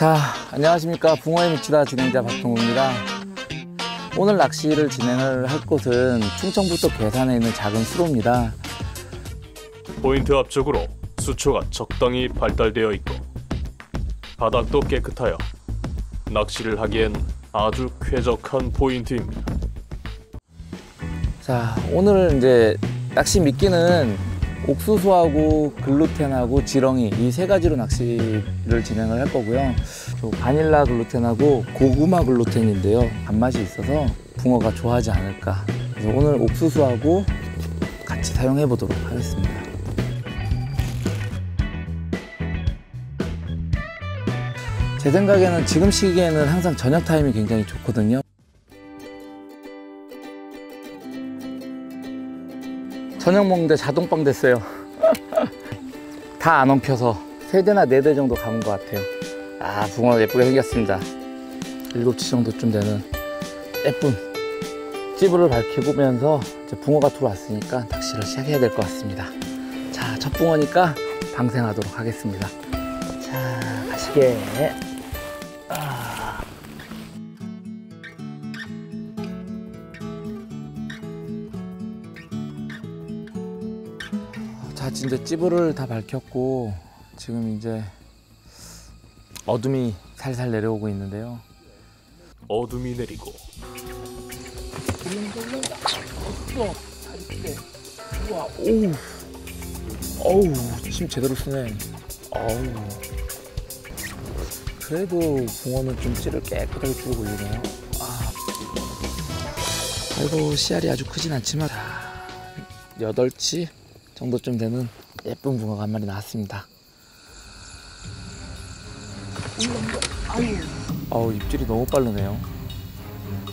자, 안녕하십니까. 붕어에 미치다 진행자 박동우입니다. 오늘 낚시를 진행을 할 곳은 충청북도 괴산에 있는 작은 수로입니다. 포인트 앞쪽으로 수초가 적당히 발달되어 있고 바닥도 깨끗하여 낚시를 하기엔 아주 쾌적한 포인트입니다. 자, 오늘 이제 낚시 미끼는 옥수수하고 글루텐하고 지렁이 이 세 가지로 낚시를 진행을 할 거고요. 또 바닐라 글루텐하고 고구마 글루텐인데요. 단맛이 있어서 붕어가 좋아하지 않을까. 그래서 오늘 옥수수하고 같이 사용해 보도록 하겠습니다. 제 생각에는 지금 시기에는 항상 저녁 타임이 굉장히 좋거든요. 저녁 먹는데 자동빵 됐어요. 다 안 엉켜서 세 대나 네 대 정도 감은 것 같아요. 아, 붕어 예쁘게 생겼습니다. 일곱치 정도쯤 되는 예쁜 찌부를 밝히면서 이제 붕어가 들어왔으니까 낚시를 시작해야 될 것 같습니다. 자, 첫 붕어니까 방생하도록 하겠습니다. 자, 가시게. 이제 찌부를 다 밝혔고 지금 이제 어둠이 살살 내려오고 있는데요. 어둠이 내리고 우와, 오우, 어우, 침 제대로 쓰네. 어우. 그래도 붕어는 좀 찌를 깨끗하게 줄고 올리네요. 아. 아이고, 씨알이 아주 크진 않지만, 자, 8치 정도쯤 되는 예쁜 붕어가 한 마리 나왔습니다. 어우, 입질이 너무 빠르네요.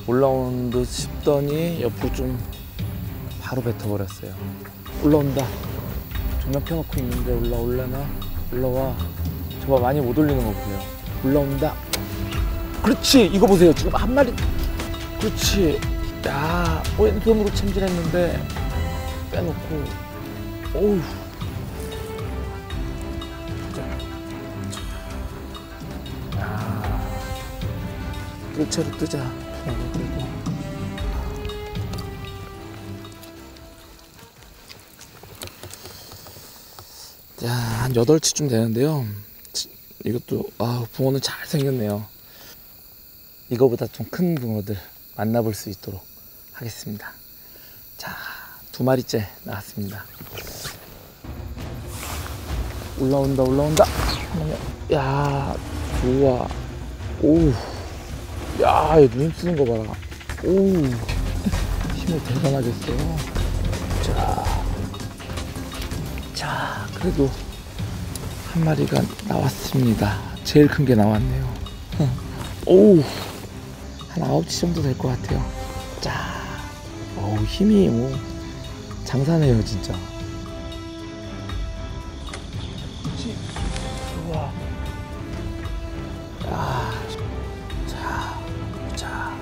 올라오는 듯 싶더니 옆으로 좀 바로 뱉어버렸어요. 올라온다. 조명 켜놓고 있는데 올라올려나? 올라와. 저봐 많이 못 올리는 거 보세요. 올라온다. 그렇지. 이거 보세요. 지금 한 마리. 그렇지. 야, 왼손으로 챔질했는데 빼놓고. 어우. 야, 뜰채로 뜨자. 자, 한 8치쯤 되는데요. 치- 이것도, 아, 붕어는 잘 생겼네요. 이거보다 좀 큰 붕어들 만나볼 수 있도록 하겠습니다. 자, 두 마리째 나왔습니다. 올라온다, 올라온다. 야, 좋아. 오우. 야, 얘눈 쓰는 거 봐라. 오우. 힘을 대단하게 써요. 자. 자, 그래도 한 마리가 나왔습니다. 제일 큰 게 나왔네요. 오우, 한 아홉치 정도 될 것 같아요. 자, 어우, 힘이 뭐, 장사네요, 진짜. 야, 자, 자.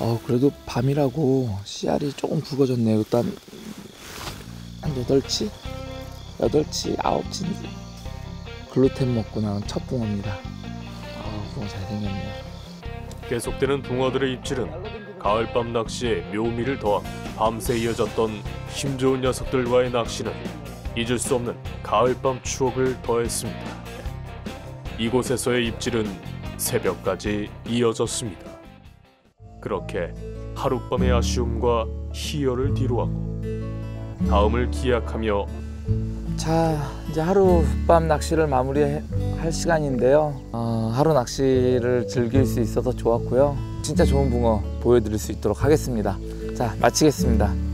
어 그래도 밤이라고 씨알이 조금 굵어졌네 요. 일단 한 8치? 8치, 9치인지 글루텐 먹고 나온 첫 붕어입니다. 아 붕어 잘생겼네요. 계속되는 붕어들의 입질은 가을밤 낚시에 묘미를 더한 밤새 이어졌던 힘 좋은 녀석들과의 낚시는 잊을 수 없는 가을밤 추억을 더했습니다. 이곳에서의 입질은 새벽까지 이어졌습니다. 그렇게 하룻밤의 아쉬움과 희열을 뒤로하고 다음을 기약하며 자 이제 하룻밤 낚시를 마무리할 시간인데요. 어, 하루 낚시를 즐길 수 있어서 좋았고요. 진짜 좋은 붕어 보여드릴 수 있도록 하겠습니다. 자 마치겠습니다.